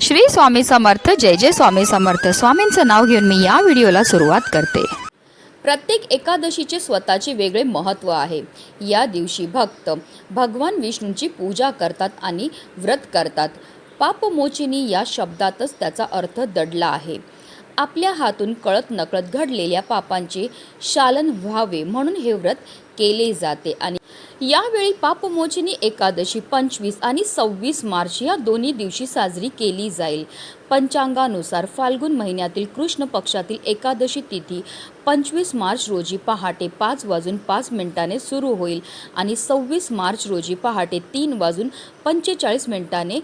श्री स्वामी समर्थ जय जय स्वामी समर्थ. स्वामींचं नाव घेऊन मी या व्हिडिओला सुरुवात करते. प्रत्येक एकादशीचे स्वतःचे वेगळे महत्त्व आहे. या दिवशी भक्त भगवान विष्णूंची पूजा करतात आणि व्रत करतात. पापमोचिनी या शब्दातच त्याचा अर्थ दडला आहे. आपल्या हातून कळत नकळत घडलेल्या पापांचे शालन व्हावे म्हणून हे व्रत केले जाते आणि यावेळी पापमोचनी एकादशी पंचवीस आणि सव्वीस मार्च या दोन्ही दिवशी साजरी केली जाईल. पंचांगानुसार फाल्गुन महिन्यातील कृष्ण पक्षातील एकादशी तिथी पंचवीस मार्च रोजी पहाटे पाच वाजून पाच मिनिटाने सुरू होईल आणि सव्वीस मार्च रोजी पहाटे तीन वाजून पंचेचाळीस मिनिटाने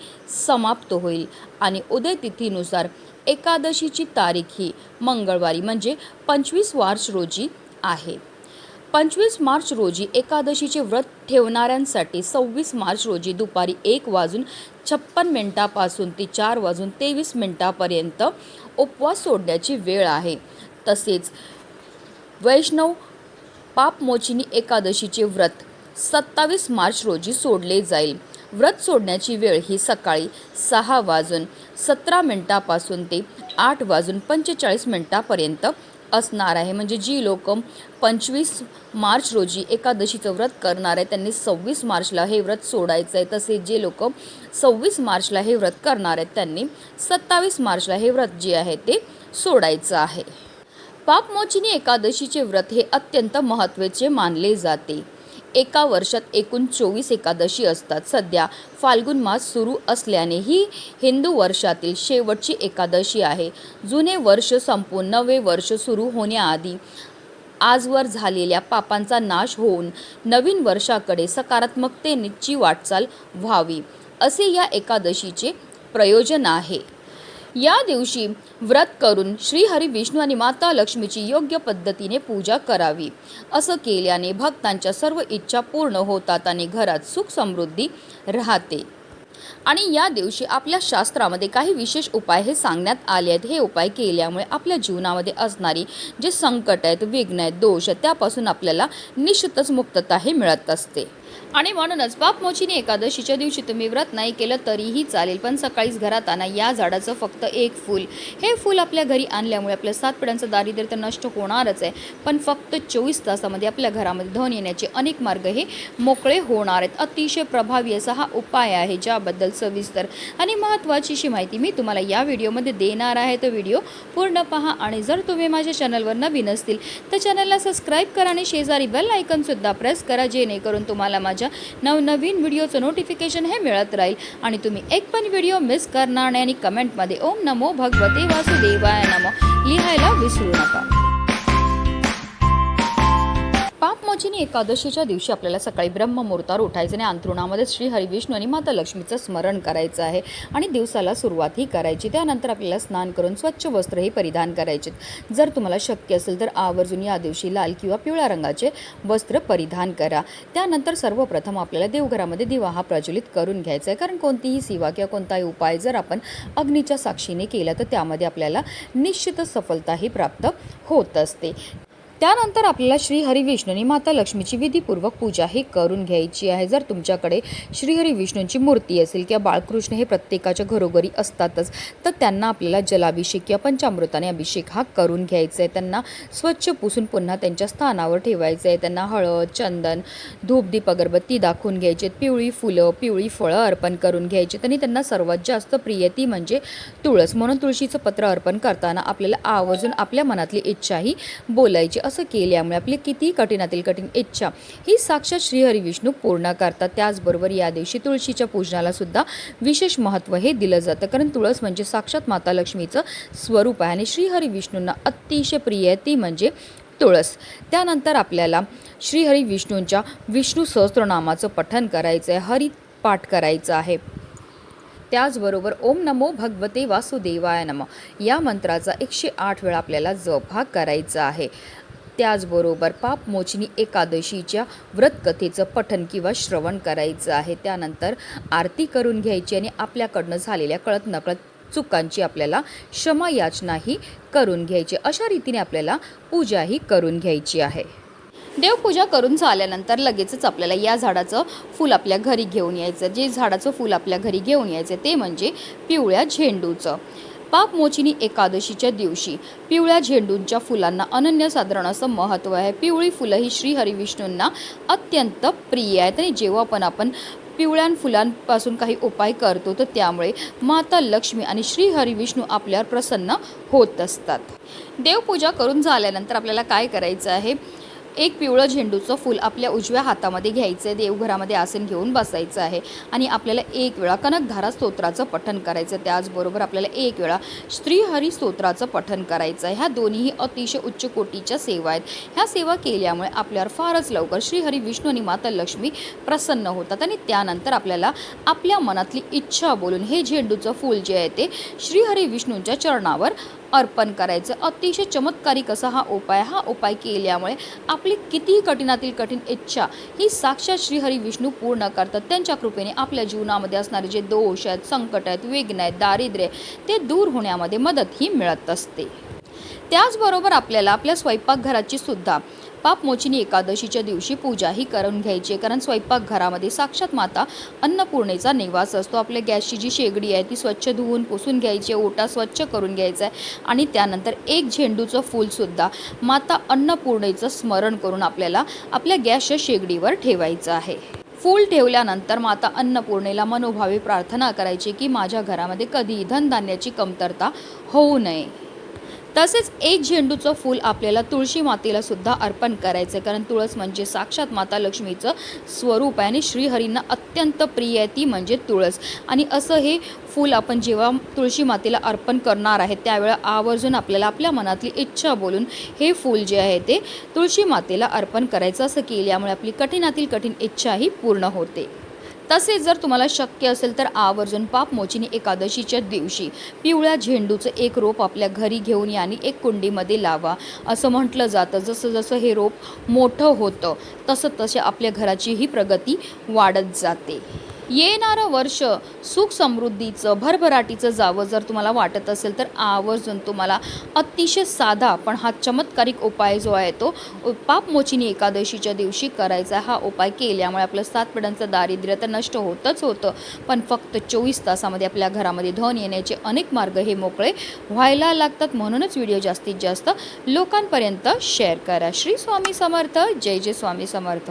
समाप्त होईल. आणि उदय तिथीनुसार एकादशीची तारीख ही मंगळवारी म्हणजे पंचवीस मार्च रोजी आहे. पंचवीस मार्च रोजी एकादशीचे व्रत ठेवणाऱ्यांसाठी सव्वीस मार्च रोजी दुपारी एक वाजून छप्पन मिनिटापासून ते चार वाजून तेवीस मिनिटापर्यंत उपवास सोडण्याची वेळ आहे. तसेच वैष्णव पापमोचिनी एकादशीचे व्रत सत्तावीस मार्च रोजी सोडले जाईल. व्रत सोडण्याची वेळ ही सकाळी सहा वाजून सतरा मिनिटापासून ते आठ वाजून पंचेचाळीस मिनिटापर्यंत असणार आहे. म्हणजे जी लोक पंचवीस मार्च रोजी एकादशीचं व्रत करणार आहे त्यांनी सव्वीस मार्चला हे व्रत सोडायचं आहे. तसेच जे लोक सव्वीस मार्चला हे व्रत करणार आहेत त्यांनी सत्तावीस मार्चला हे व्रत जे आहे ते सोडायचं आहे. पापमोचिनी एकादशीचे व्रत हे अत्यंत महत्त्वाचे मानले जाते. एका वर्षात एकूण चोवीस एकादशी असतात. सध्या फाल्गुन मास सुरू असल्याने ही हिंदू वर्षातील शेवटची एकादशी आहे. जुने वर्ष संपून नवे वर्ष सुरू होण्याआधी आजवर झालेल्या पापांचा नाश होऊन नवीन वर्षाकडे सकारात्मकतेची वाटचाल व्हावी असे या एकादशीचे प्रयोजन आहे. या दिवशी व्रत करून श्रीहरी विष्णू आणि माता लक्ष्मीची योग्य पद्धतीने पूजा करावी. असं केल्याने भक्तांच्या सर्व इच्छा पूर्ण होतात आणि घरात सुख समृद्धी राहते. आणि या दिवशी आपल्या शास्त्रामध्ये काही विशेष उपाय हे सांगण्यात आले आहेत. हे उपाय केल्यामुळे आपल्या जीवनामध्ये असणारी जे संकट आहेत विघ्न आहेत दोष आहेत त्यापासून आपल्याला निश्चितच मुक्तता हे मिळत असते. आणि म्हणूनच बाप मोचीने एकादशीच्या दिवशी तुम्ही व्रत नाही केलं तरीही चालेल पण सकाळीच घरात आणा या झाडाचं फक्त एक फूल. हे फूल आपल्या घरी आणल्यामुळे आपल्या सात पिढ्यांचं दारिद्र्य तर नष्ट होणारच आहे. पण फक्त चोवीस तासामध्ये आपल्या घरामध्ये धन येण्याचे अनेक मार्ग हे मोकळे होणार आहेत. अतिशय प्रभावी असा हा उपाय आहे ज्याबद्दल सविस्तर आणि महत्त्वाची अशी माहिती मी तुम्हाला या व्हिडिओमध्ये देणार आहे. तो व्हिडिओ पूर्ण पहा आणि जर तुम्ही माझ्या चॅनलवर नवीन असतील तर चॅनलला सबस्क्राईब करा आणि शेजारी बेल आयकनसुद्धा प्रेस करा जेणेकरून तुम्हाला माझ्या नवनवीन व्हिडिओचं नोटिफिकेशन हे मिळत राहील. आणि तुम्ही एक पण व्हिडिओ मिस करणार नाही आणि कमेंटमध्ये ओम नमो भगवते वासुदेवाय नमो लिहायला विसरू नका. पापमोचिनी एकादशीच्या दिवशी आपल्याला सकाळी ब्रह्ममुहूर्तावर उठायचं आणि अंथरुणामध्ये श्री हरिविष्णू आणि माता लक्ष्मीचं स्मरण करायचं आहे आणि दिवसाला सुरुवातही करायची. त्यानंतर आपल्याला स्नान करून स्वच्छ वस्त्रही परिधान करायचे. जर तुम्हाला शक्य असेल तर आवर्जून या दिवशी लाल किंवा पिवळ्या रंगाचे वस्त्र परिधान करा. त्यानंतर सर्वप्रथम आपल्याला देवघरामध्ये दिवा हा प्रज्वलित करून घ्यायचा आहे. कारण कोणतीही सेवा किंवा कोणताही उपाय जर आपण अग्नीच्या साक्षीने केला तर त्यामध्ये आपल्याला निश्चितच सफलताही प्राप्त होत असते. त्यानंतर आपल्याला श्री हरी माता लक्ष्मीची विधीपूर्वक पूजा ही करून घ्यायची आहे. जर तुमच्याकडे श्रीहरी विष्णूंची मूर्ती असेल किंवा बाळकृष्ण हे प्रत्येकाच्या घरोघरी असतातच तर त्यांना आपल्याला जलाभिषेक किंवा पंचामृताने अभिषेक हा करून घ्यायचा आहे. त्यांना स्वच्छ पुसून पुन्हा त्यांच्या स्थानावर ठेवायचं आहे. त्यांना हळद चंदन धूपदीप अगरबत्ती दाखवून घ्यायचे पिवळी फुलं पिवळी फळं अर्पण करून घ्यायची आणि त्यांना सर्वात जास्त प्रिय ती म्हणजे तुळस. म्हणून तुळशीचं पत्र अर्पण करताना आपल्याला आवर्जून आपल्या मनातली इच्छाही बोलायची. असं केल्यामुळे आपली किती कठीणातील कठीण इच्छा ही साक्षात श्रीहरी विष्णू पूर्ण करतात. त्याचबरोबर या दिवशी तुळशीच्या पूजनाला सुद्धा विशेष महत्त्व हे दिलं जातं. कारण तुळस म्हणजे साक्षात माता लक्ष्मीचं स्वरूप आहे आणि श्रीहरी विष्णूंना अतिशय प्रिय आहे. ती म्हणजे तुळस. त्यानंतर आपल्याला श्रीहरी विष्णूंच्या विष्णू सहस्त्रनामाचं पठन करायचं आहे. हरी पाठ करायचं आहे. त्याचबरोबर ओम नमो भगवते वासुदेवाय नम. या मंत्राचा एकशे आठ वेळा आपल्याला जप हा करायचा आहे. त्याचबरोबर पापमोचनी एकादशीच्या व्रतकथेचं पठन किंवा श्रवण करायचं आहे. त्यानंतर आरती करून घ्यायची आणि आपल्याकडनं झालेल्या कळत नकळत चुकांची आपल्याला क्षमा याचनाही करून घ्यायची. अशा रीतीने आपल्याला पूजाही करून घ्यायची आहे. देवपूजा करून झाल्यानंतर लगेचच आपल्याला या झाडाचं फूल आपल्या घरी घेऊन यायचं. जे झाडाचं फूल आपल्या घरी घेऊन यायचं ते म्हणजे पिवळ्या झेंडूचं. पापमोचिनी एकादशीच्या दिवशी पिवळ्या झेंडूंच्या फुलांना अनन्यसाधारण असं महत्त्व आहे. पिवळी फुलं ही श्री हरिविष्णूंना अत्यंत प्रिय आहेत आणि जेव्हा पण आपण पिवळ्या फुलांपासून काही उपाय करतो तर त्यामुळे माता लक्ष्मी आणि श्री हरिविष्णू आपल्यावर प्रसन्न होत असतात. देवपूजा करून झाल्यानंतर आपल्याला काय करायचं आहे? एक पिवळं झेंडूचं फूल आपल्या उजव्या हातामध्ये घ्यायचं आहे देवघरामध्ये आसन घेऊन बसायचं आहे. आणि आपल्याला एक वेळा कनकधारा स्तोत्राचं पठण करायचं त्याचबरोबर आपल्याला एक वेळा श्रीहरी स्तोत्राचं पठण करायचं आहे ह्या दोन्हीही अतिशय उच्च कोटीच्या सेवा आहेत. ह्या सेवा केल्यामुळे आपल्यावर फारच लवकर श्रीहरी विष्णू आणि माता लक्ष्मी प्रसन्न होतात आणि त्यानंतर आपल्याला आपल्या मनातली इच्छा बोलून हे झेंडूचं फूल जे आहे ते श्रीहरी विष्णूंच्या चरणावर अर्पण करायचं. अतिशय चमत्कारिक असा हा उपाय हा उपाय केल्यामुळे आपली कितीही कठीणातील कठीण इच्छा ही साक्षात श्रीहरी विष्णू पूर्ण करतात. त्यांच्या कृपेने आपल्या जीवनामध्ये असणारे जे दोष आहेत संकट आहेत विघ्न आहेत दारिद्र्य ते दूर होण्यामध्ये मदत ही मिळत असते. त्याचबरोबर आपल्याला आपल्या स्वयंपाकघराची सुद्धा. पापमोचिनी एकादशीच्या दिवशी पूजा ही करून घ्यायची आहे कारण स्वयंपाकघरामध्ये साक्षात माता अन्नपूर्णेचा निवास असतो. आपल्या गॅसची जी शेगडी आहे ती स्वच्छ धुवून पुसून घ्यायची आहे ओटा स्वच्छ करून घ्यायचा आहे. आणि त्यानंतर एक झेंडूचं फूलसुद्धा माता अन्नपूर्णेचं स्मरण करून आपल्याला आपल्या गॅसच्या शेगडीवर ठेवायचं आहे. फूल ठेवल्यानंतर माता अन्नपूर्णेला मनोभावे प्रार्थना करायची की माझ्या घरामध्ये कधीही धनधान्याची कमतरता होऊ नये. तसेच एक झेंडूचं फूल आपल्याला तुळशी मातेला सुद्धा अर्पण करायचं आहे कारण तुळस म्हणजे साक्षात माता लक्ष्मीचं स्वरूप आहे आणि श्रीहरींना अत्यंत प्रिय आहे ती म्हणजे तुळस. आणि असं हे फूल आपण जेव्हा तुळशी मातेला अर्पण करणार आहे त्यावेळेला आवर्जून आपल्याला आपल्या मनातली इच्छा बोलून हे फूल जे आहे ते तुळशी मातेला अर्पण करायचं असं केल्यामुळे आपली कठीणातील कठीण इच्छाही पूर्ण होते. तसेच जर तुम्हाला शक्य असेल तर आवर्जून पापमोचिनी एकादशीच्या दिवशी पिवळ्या झेंडूचं एक रोप आपल्या घरी घेऊन याने एक कुंडीमध्ये लावा. असं म्हटलं जातं. जसं जसं हे रोप मोठं होतं तसं तसे आपल्या घराची ही प्रगती वाढत जाते. येणारं वर्ष सुख समृद्धीचं भरभराटीचं जावं जर तुम्हाला वाटत असेल तर आवर्जून तुम्हाला अतिशय साधा पण हा चमत्कारिक उपाय जो आहे तो पापमोचिनी एकादशीच्या दिवशी करायचा हा उपाय केल्यामुळे आपलं सात पिढ्यांचं दारिद्र्य तर नष्ट होतच होतं. पण फक्त चोवीस तासामध्ये आपल्या घरामध्ये धन येण्याचे अनेक मार्ग हे मोकळे व्हायला लागतात. म्हणूनच व्हिडिओ जास्तीत जास्त लोकांपर्यंत शेअर करा. श्री स्वामी समर्थ. जय जय स्वामी समर्थ.